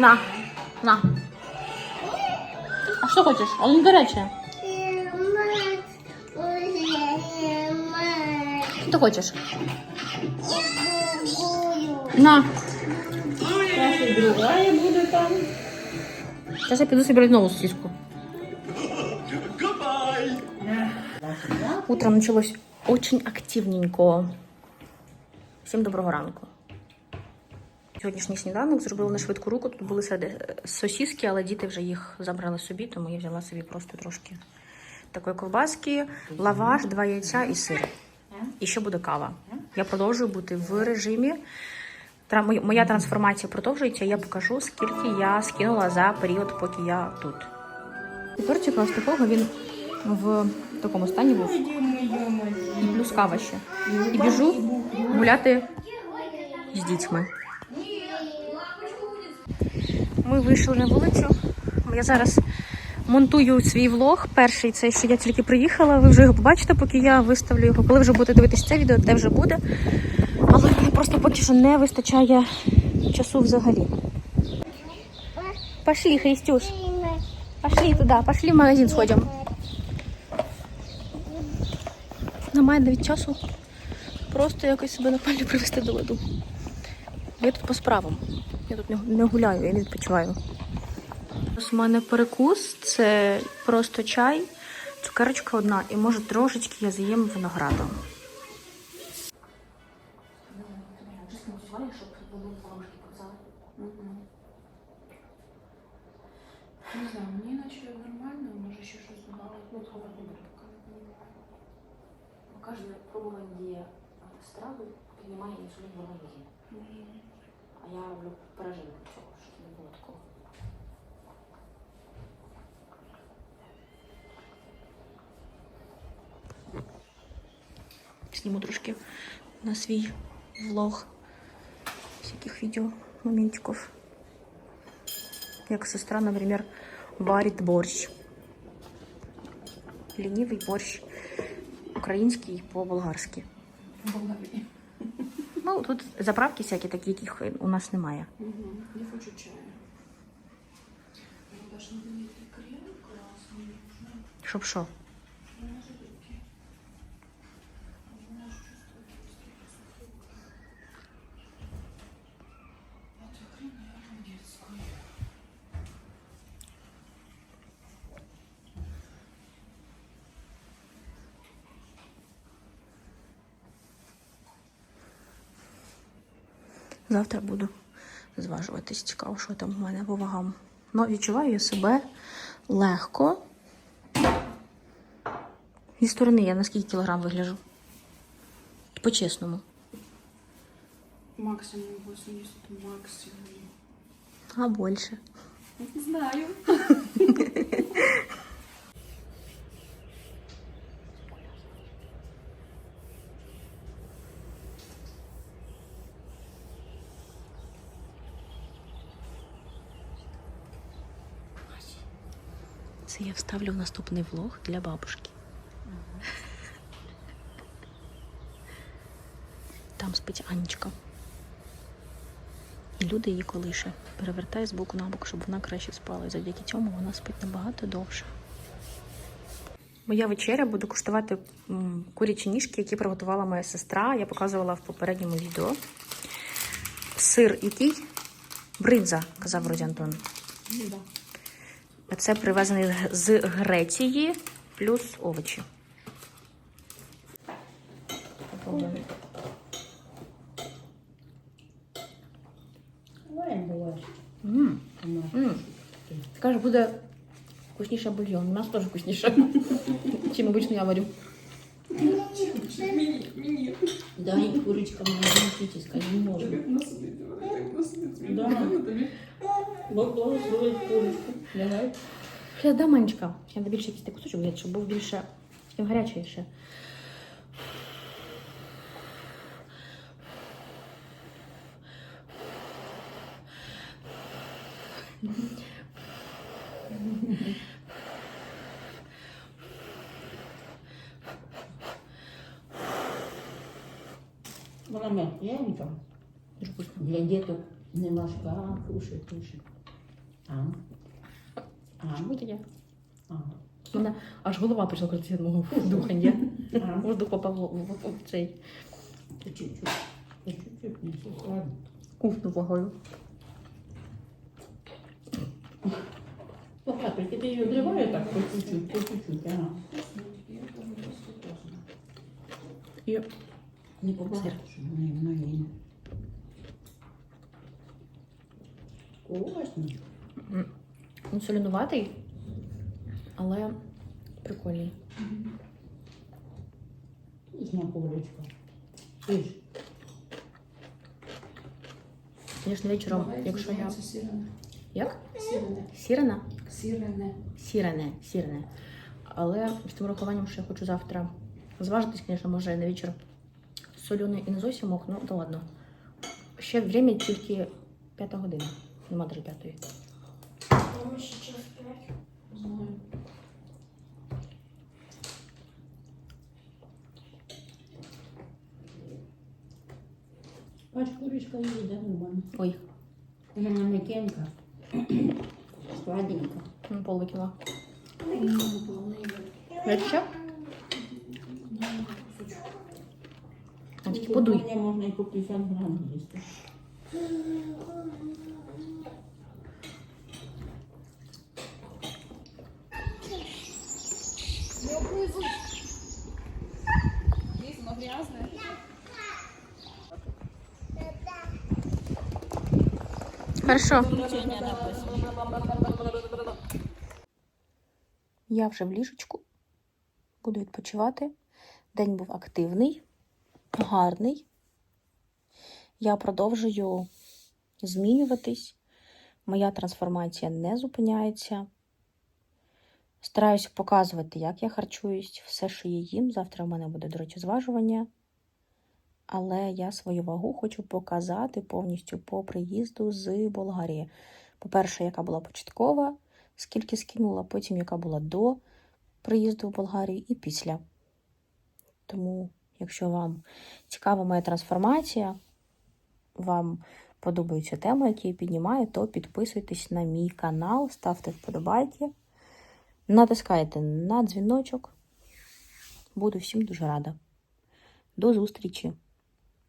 На. На. А що хочеш? А не гаряче. Що ти? На. Зараз я піду собі нову сосиску. Утром началось очень активненько. Всім доброго ранку. Сьогоднішній сніданок зробила на швидку руку. Тут були е, але діти вже їх забрали собі, тому я взяла собі просто трошки такої ковбаски, лаваш, два яйця і сир. І ще буде кава. Я продовжую бути в режимі. Моя- трансформація продовжується. Я покажу, скільки я скинула за період, поки я тут. Тепер ось такого він в такому стані був. І плюс кава ще. І біжу гуляти з дітьми. Ми вийшли на вулицю. Я зараз монтую свій влог. Перший це що я тільки приїхала. Ви вже його побачите, поки я виставлю його. Коли вже будете дивитися це відео, те вже буде. Але мені просто поки що не вистачає часу взагалі. Пошли, Христюш. Пошли туда, пошли в магазин сходим. Немає навіть часу просто якось себе нормально привести до ладу. Я тут по справам. Я тут не, гуляю, я відпочиваю. У мене перекус це просто чай, цукерочка одна, і може трошечки я з'їм винограду. Не знаю, мені наче нормально, може ще щось добавити. Ну, того не буде Кожне пробування страви піднімає інсулін в організмі. А я роблю пережинку цього, щоб не було такого. Зніму трошки на свій влог всяких відео, моментиків. Як сестра, наприклад, варить борщ. Лінивий борщ. Український по-болгарськи. Болгарі. Ну, тут заправки всякі такі, яких у нас немає. Угу. Я хочу чаю. Знаю. Щоб що? Завтра буду зважуватись. Цікаво, що там у мене по вагам. Ну, відчуваю я себе легко. Зі сторони я на скільки кілограм вигляжу? По-чесному. Максимум 80, максимум. А більше. Знаю. Це я вставлю в наступний влог для бабушки. Там спить Анечка. І люди її колише. Перевертає з боку на бок, щоб вона краще спала. І завдяки цьому вона спить набагато довше. Моя вечеря буду куштувати курячі ніжки, які приготувала моя сестра. Я показувала в попередньому відео. Сир який? Бринза, казав Розі Антон. Це привезений з- Греції плюс овочі. Каже, буде вкусніше бульйон. У нас теж вкусніше, чим обично я варю. Мини, мини. Да, и курочка магнетическая, не можно. Насадить, насадить. Да. Вот благословить курочку. Давай. Ще да, Манечка. Ще треба більше якийсь такий кусочок взяти, щоб був більше таким гарячий ще. Мама, Дуже вкусно. Для деток немножко, а, кушай, кушай. А. А. Буде я. А. Мене аж голова почала крутитися від мого духання. Воздух попав в, цей чуть-чуть. Чуть-чуть не. Ладно. вагою. Пока, только ты ее вливаю так по чуть-чуть, по чуть-чуть, ага. І Не побагато, щоб вони многі. Вкусно. він солінуватий, але прикольний. Ти. Звісно, вечором, якщо я. Як? Сирене. Сірена? Сирене. Сірене, сірене. Але з тим урахуванням, що я хочу завтра зважитись, звісно, може на вечір солюний і не зовсім ок, ну то ладно. Ще время тільки п'ята година. Нема даже п'ятої. Там ще час п'ять. Знаю. Бач, курочка їде нормально. Ой, Вона м'якенька. Сладенька. ну, пол викинула. М, повний є. Я ще? Кусочок. А тільки подуй. Можна і по 50 грам їсти. Лізно грязне. Хорошо. Я вже в ліжечку. Буду відпочивати. День був активний, гарний. Я продовжую змінюватись. Моя трансформація не зупиняється. Стараюся показувати, як я харчуюсь, все, що я їм. Завтра в мене буде, до речі, зважування. Але я свою вагу хочу показати повністю по приїзду з Болгарії. По-перше, яка була початкова, скільки скинула, потім яка була до приїзду в Болгарію і після. Тому, якщо вам цікава моя трансформація, вам подобаються теми, які я піднімаю, то підписуйтесь на мій канал, ставте вподобайки, натискайте на дзвіночок. Буду всім дуже рада. До зустрічі!